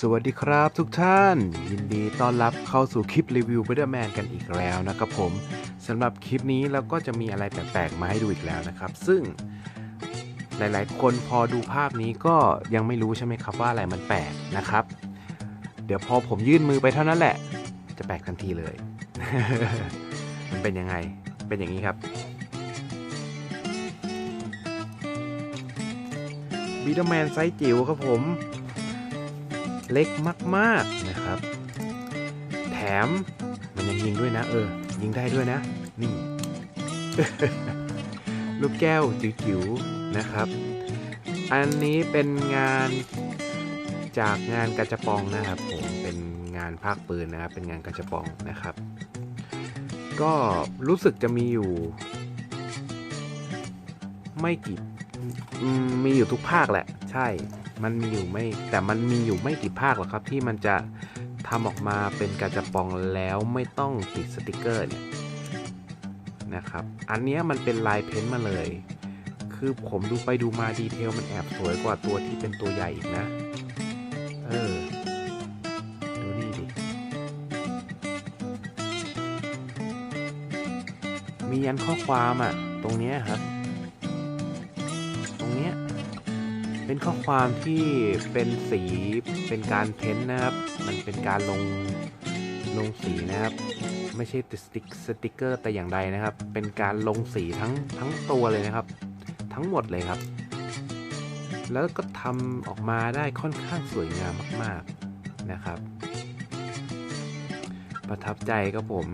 สวัสดีครับทุกท่าน ยินดีต้อนรับเข้าสู่คลิปรีวิว b บ e r m a n กันอีกแล้วนะครับผมสำหรับคลิปนี้เราก็จะมีอะไรแปลกๆมาให้ดูอีกแล้วนะครับ ซึ่งหลายๆ คนพอดูภาพนี้ก็ยังไม่รู้ใช่ไหมครับว่าอะไรมันแปลกนะครับ เดี๋ยวพอผมยื่นมือไปเท่านั้นแหละ จะแปลกทันทีเลย มันเป็นยังไงเป็นอย่างนี้ครับบีดแมนไซส์จิ๋วครับผม เล็กมากๆนะครับ แถมมันยังยิงด้วยนะ เออ ยิงได้ด้วยนะ นี่ ลูกแก้วจิ๋วๆนะครับ อันนี้เป็นงานจากงานกระจะปองนะครับผมเป็นงานภาคปืนนะครับเป็นงานกระจะปองนะครับ ก็รู้สึกจะมีอยู่ ไม่กี่มีอยู่ทุกภาคแหละ ใช่ มันมีอยู่ไม่แต่มันมีอยู่ไม่กี่ภาคหรอกครับที่มันจะทำออกมาเป็นกระจะปองแล้วไม่ต้องติดสติกเกอร์เนี่ยนะครับ อันนี้มันเป็นลายเพ้นท์มาเลย คือผมดูไปดูมาดีเทลมันแอบสวยกว่าตัวที่เป็นตัวใหญ่อีกนะ เออ ดูนี่ดิ มียันข้อความอะ ตรงนี้ครับ เป็นข้อความที่เป็นสีเป็นการเพ้นนะครับ มันเป็นการลงลงสีนะครับ ไม่ใช่ติดสติกสติกเกอร์แต่อย่างใดนะครับ เป็นการลงสีทั้งทั้งตัวเลยนะครับ ทั้งหมดเลยครับ แล้วก็ทำออกมาได้ค่อนข้างสวยงามมาก ๆนะครับ ประทับใจครับผม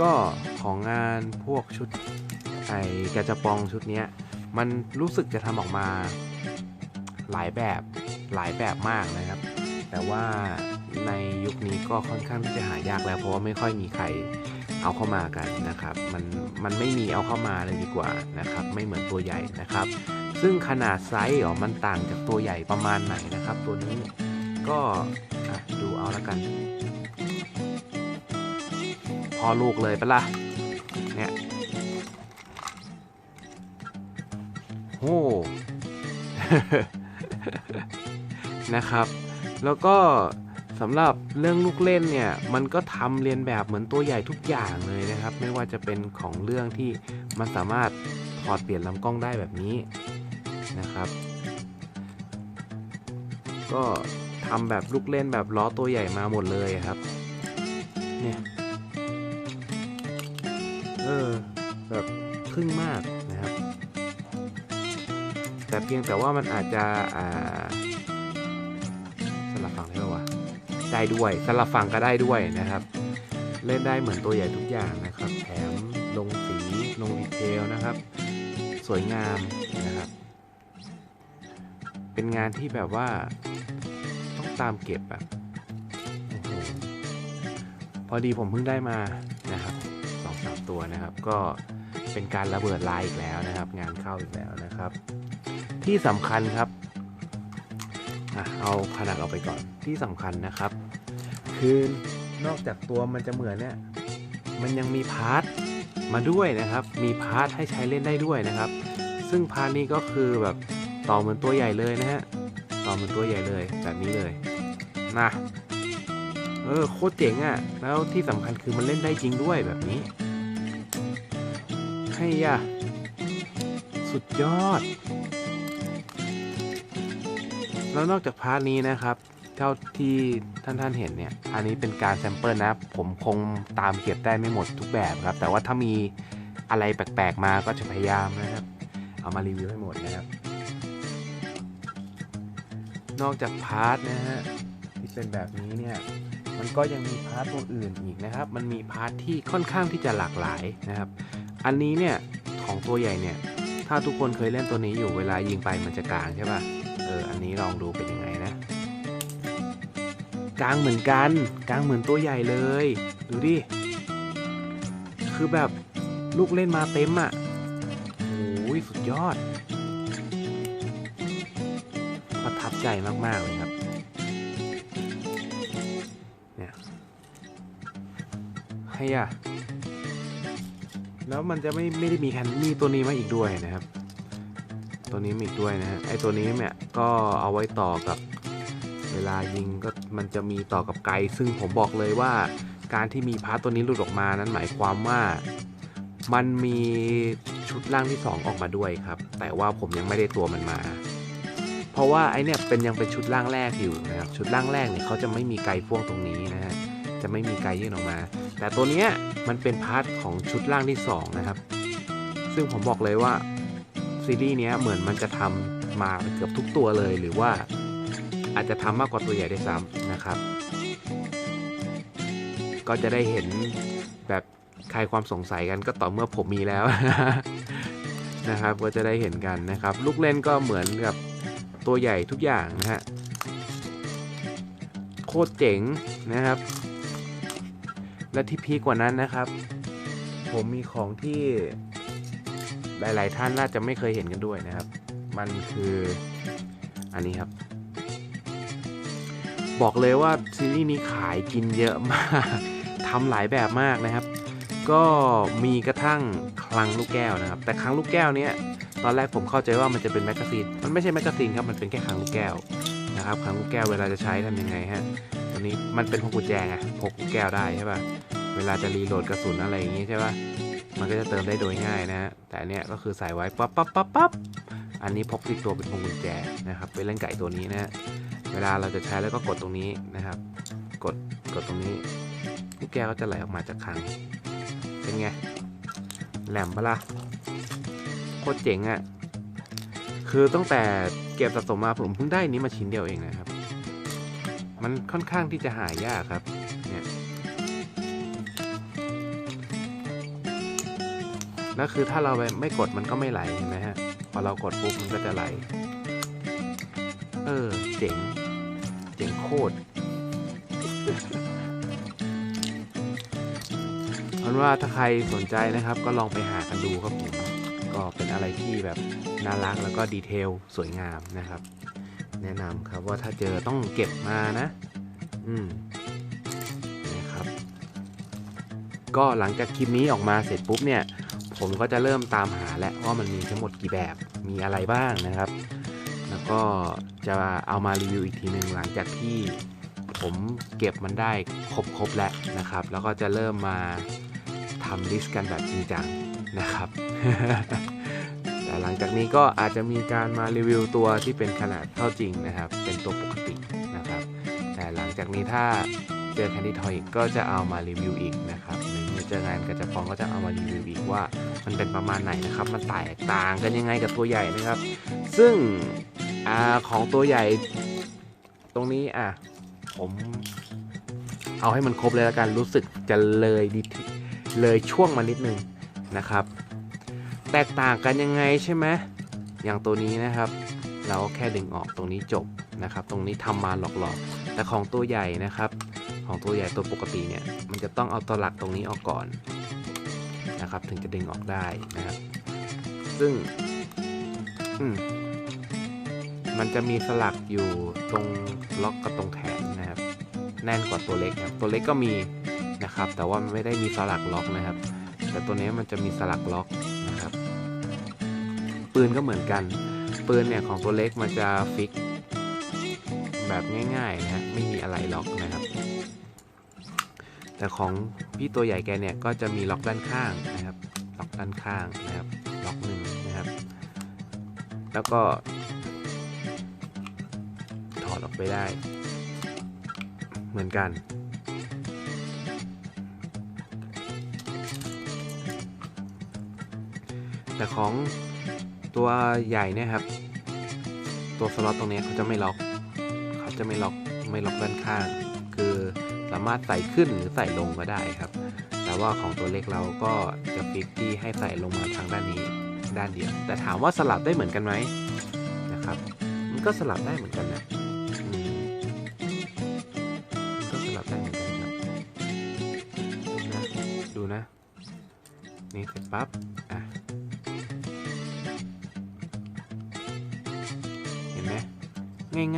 ก็ของงานพวกชุดไอ้กระจะปองชุดนี้มันรู้สึกจะทำออกมา หลายแบบหลายแบบมากนะครับ แต่ว่าในยุคนี้ก็ค่อนข้างที่จะหายากแล้ว เพราะว่าไม่ค่อยมีใครเอาเข้ามากันนะครับ มันมันไม่มีเอาเข้ามาเลยดีกว่านะครับ ไม่เหมือนตัวใหญ่นะครับ ซึ่งขนาดไซส์อ๋อมันต่างจากตัวใหญ่ประมาณไหนนะครับ ตัวนี้ก็ดูเอาละกัน พอลูกเลยปะล่ะเนี่ยโอ้ นะครับ แล้วก็สำหรับเรื่องลูกเล่นเนี่ย มันก็ทำเรียนแบบเหมือนตัวใหญ่ทุกอย่างเลยนะครับ ไม่ว่าจะเป็นของเรื่องที่มันสามารถถอดเปลี่ยนลำกล้องได้แบบนี้นะครับ ก็ทำแบบลูกเล่นแบบล้อตัวใหญ่มาหมดเลยครับ เนี่ย เออ แบบครึ่งมาก แต่เพียงแต่ว่ามันอาจจะสลับฝั่งได้ปะวะได้ด้วยสลับฝั่งก็ได้ด้วยนะครับ เล่นได้เหมือนตัวใหญ่ทุกอย่างนะครับ แถมลงสีลงดีเทลนะครับ สวยงามนะครับ เป็นงานที่แบบว่าต้องตามเก็บอะพอดีผมเพิ่งได้มานะครับสองสามตัวนะครับ ก็เป็นการระเบิดลายอีกแล้วนะครับ งานเข้าอีกแล้วนะครับ ที่สำคัญครับอเอาขนาดเอาไปก่อนที่สำคัญนะครับ คือนอกจากตัวมันจะเหมือนเนี่ยมันยังมีพาร์ทมาด้วยนะครับ มีพาร์ทให้ใช้เล่นได้ด้วยนะครับ ซึ่งพาร์ทนี้ก็คือแบบต่อเหมือนตัวใหญ่เลยนะฮะต่อเหมือนตัวใหญ่เลยแบบนี้เลยนะเออโคตรเจ๋งอะ่ะ แล้วที่สำคัญคือมันเล่นได้จริงด้วยแบบนี้ให้ยะสุดยอด แล้วนอกจากพาร์ทนี้นะครับเท่าที่ท่านท่านเห็นเนี่ย อันนี้เป็นการแซมเปิลนะ ผมคงตามเก็บได้ไม่หมดทุกแบบครับ แต่ว่าถ้ามีอะไรแปลกๆมาก็จะพยายามนะครับ เอามารีวิวให้หมดนะครับ นอกจากพาร์ทนะฮะที่เป็นแบบนี้เนี่ย มันก็ยังมีพาร์ทตัวอื่นอีกนะครับ มันมีพาร์ทที่ค่อนข้างที่จะหลากหลายนะครับ อันนี้เนี่ยของตัวใหญ่เนี่ย ถ้าทุกคนเคยเล่นตัวนี้อยู่เวลายิงไปมันจะกลางใช่ป่ะ อออันนี้ลองดูเป็นยังไงนะกลางเหมือนกันกลางเหมือนตัวใหญ่เลย ดูดิ คือแบบลูกเล่นมาเต็มอะ่ะโอ้ยสุดยอด ประทับใจมาก ๆ เลยครับเนี่ยให้อะแล้วมันจะไม่ไม่ได้มีแค่มีตัวนี้มาอีกด้วยนะครับ ตัวนี้มีอีกด้วยนะฮะไอตัวนี้เนี่ยก็เอาไว้ต่อกับเวลายิงก็มันจะมีต่อกับไกล ซึ่งผมบอกเลยว่าการที่มีพาร์ทตัวนี้หลุดออกมานั้นหมายความว่ามันมีชุดล่างที่ 2 ออกมาด้วยครับ แต่ว่าผมยังไม่ได้ตัวมันมา เพราะว่าไอเนี่ยเป็นยังเป็นชุดล่างแรกอยู่นะครับชุดล่างแรกเนี่ยเขาจะไม่มีไกลพ่วงตรงนี้นะฮะจะไม่มีไกลยื่นออกมา แต่ตัวเนี้ยมันเป็นพาร์ทของชุดล่างที่2นะครับซึ่งผมบอกเลยว่า ซีรีส์เนี้ยเหมือนมันจะทำมาเกือบทุกตัวเลย หรือว่าอาจจะทำมากกว่าตัวใหญ่ได้ซ้ำนะครับ ก็จะได้เห็นแบบคลายความสงสัยกันก็ต่อเมื่อผมมีแล้วนะครับ ก็จะได้เห็นกันนะครับ ลูกเล่นก็เหมือนกับตัวใหญ่ทุกอย่างนะฮะโคตรเจ๋งนะครับ และที่พีกว่านั้นนะครับ ผมมีของที่ หลาย ๆ ท่านน่าจะไม่เคยเห็นกันด้วยนะครับ มันคืออันนี้ครับ บอกเลยว่าซีรีส์นี้ขายกินเยอะมากทำหลายแบบมากนะครับ ก็มีกระทั่งคลังลูกแก้วนะครับ แต่คลังลูกแก้วเนี้ยตอนแรกผมเข้าใจว่ามันจะเป็นแมกกาซีน มันไม่ใช่แมกกาซีนครับ มันเป็นแค่คลังลูกแก้วนะครับคลังลูกแก้วเวลาจะใช้ทำยังไงฮะตัวนี้มันเป็นพกกุญแจไงพกลูกแก้วได้ใช่ป่ะ เวลาจะรีโหลดกระสุนอะไรอย่างงี้ใช่ป่ะ มันก็จะเติมได้โดยง่ายนะฮะแต่อันเนี้ยก็คือใส่ไว้ปั๊บปั๊บปั๊บปั๊บอันนี้พกติดตัวเป็นพวงกุญแจนะครับเป็นเล่นไก่ตัวนี้นะฮะเวลาเราจะใช้แล้วก็กดตรงนี้นะครับ กดกดตรงนี้ลูกแก้วก็จะไหลออกมาจากคังเป็นไงแหลมปะล่ะโคตรเจ๋งอะ่ะคือตั้งแต่เก็บสะสมมาผมเพิ่งได้นี้มาชิ้นเดียวเองนะครับ มันค่อนข้างที่จะหายากครับ แล้วคือถ้าเราไม่กดมันก็ไม่ไหลเห็นไหมฮะ พอเรากดปุ๊บมันก็จะไหล เออ เจ๋ง เจ๋งโคตรเพราะว่าถ้าใครสนใจนะครับ ก็ลองไปหากันดูครับผม ก็เป็นอะไรที่แบบน่ารักแล้วก็ดีเทลสวยงามนะครับ แนะนำครับว่าถ้าเจอต้องเก็บมานะ อืมนะครับก็หลังจากคลิปนี้ออกมาเสร็จปุ๊บเนี่ย ผมก็จะเริ่มตามหาแล้วว่ามันมีทั้งหมดกี่แบบมีอะไรบ้างนะครับ แล้วก็จะเอามารีวิวอีกทีหนึ่งหลังจากที่ผมเก็บมันได้ครบครบแล้วนะครับ แล้วก็จะเริ่มมาทำลิสต์กันแบบจริงจังนะครับ แต่หลังจากนี้ก็อาจจะมีการมารีวิวตัวที่เป็นขนาดเท่าจริงนะครับ เป็นตัวปกตินะครับ แต่หลังจากนี้ถ้าเจอแคนดี้ทอยก็จะเอามารีวิวอีกนะครับ เจองานกระจับฟองก็จะเอามารีวิวอีกว่า มันเป็นประมาณไหนนะครับ มันแตกต่างกันยังไงกับตัวใหญ่นะครับ ซึ่งอของตัวใหญ่ ตรงนี้อะผมเอาให้มันครบเลยละกันรู้สึกจะเลยดิเลยช่วงมานิดนึงนะครับ แตกต่างกันยังไงใช่ไหมอย่างตัวนี้นะครับ เราก็แค่ดึงออกตรงนี้จบนะครับ ตรงนี้ทำมาหลอกๆ แต่ของตัวใหญ่นะครับ ของตัวใหญ่ตัวปกติเนี่ย มันจะต้องเอาตัวหลักตรงนี้ออกก่อนนะครับ ถึงจะดึงออกได้นะครับ ซึ่งมมันจะมีสลักอยู่ตรงล็อกกับตรงแขนนะครับ แน่นกว่าตัวเล็กครับ ตัวเล็กก็มีนะครับ แต่ว่ามันไม่ได้มีสลักล็อกนะครับ แต่ตัวนี้มันจะมีสลักล็อกนะครับ ปืนก็เหมือนกัน ปืนเนี่ยของตัวเล็กมันจะฟิกแบบง่ายๆนะฮะไม่มีอะไรล็อกนะครับ แต่ของพี่ตัวใหญ่แกเนี่ยก็จะมีล็อกด้านข้างนะครับ ล็อกด้านข้างนะครับ ล็อกหนึ่งนะครับ แล้วก็ ถอดออกไปได้ เหมือนกันแต่ของตัวใหญ่เนี่ยครับ ตัวสล็อตตรงนี้เขาจะไม่ล็อก เขาจะไม่ล็อกไม่ล็อกด้านข้าง สามารถใส่ขึ้นหรือใส่ลงก็ได้ครับ แต่ว่าของตัวเล็กเราก็จะฟิกที่ให้ใส่ลงมาทางด้านนี้ด้านเดียว แต่ถามว่าสลับได้เหมือนกันไหมนะครับ มันก็สลับได้เหมือนกันนะอืมก็สลับได้เหมือนกันครับดูนะดูนะ นี่เสร็จปั๊บอะเห็นไหม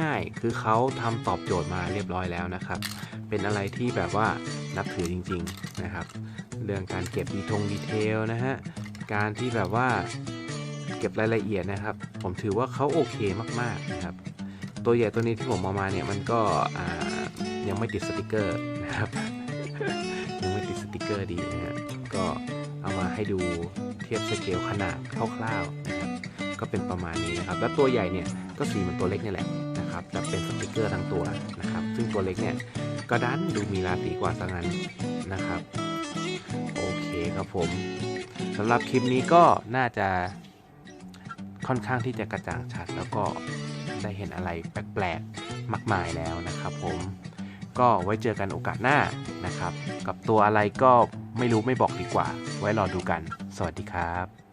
ง่ายๆ คือเขาทำตอบโจทย์มาเรียบร้อยแล้วนะครับ เป็นอะไรที่แบบว่านับถือจริง ๆนะครับ เรื่องการเก็บดีทงดีเทลนะฮะการที่แบบว่าเก็บรายละเอียดนะครับ ผมถือว่าเขาโอเคมากๆนะครับ ตัวใหญ่ตัวนี้ที่ผมเอามาเนี่ยมันก็ยังไม่ติดสติกเกอร์นะครับยังไม่ติดสติกเกอร์ดีนะฮะก็เอามาให้ดูเทียบสเกลขนาดคร่าวๆนะครับก็เป็นประมาณนี้นะครับ แล้วตัวใหญ่เนี่ยก็สีเหมือนตัวเล็กนี่แหละนะครับแต่เป็นสติกเกอร์ทั้งตัวนะครับ ซึ่งตัวเล็กเนี่ย ก็ดันดูมีราศีกว่าซะงั้นนะครับ โอเคครับผมสำหรับคลิปนี้ก็น่าจะค่อนข้างที่จะกระจ่างชัด แล้วก็ได้เห็นอะไรแปลกๆมากมายแล้วนะครับ ผมก็ไว้เจอกันโอกาสหน้านะครับ กับตัวอะไรก็ไม่รู้ไม่บอกดีกว่า ไว้รอดูกัน สวัสดีครับ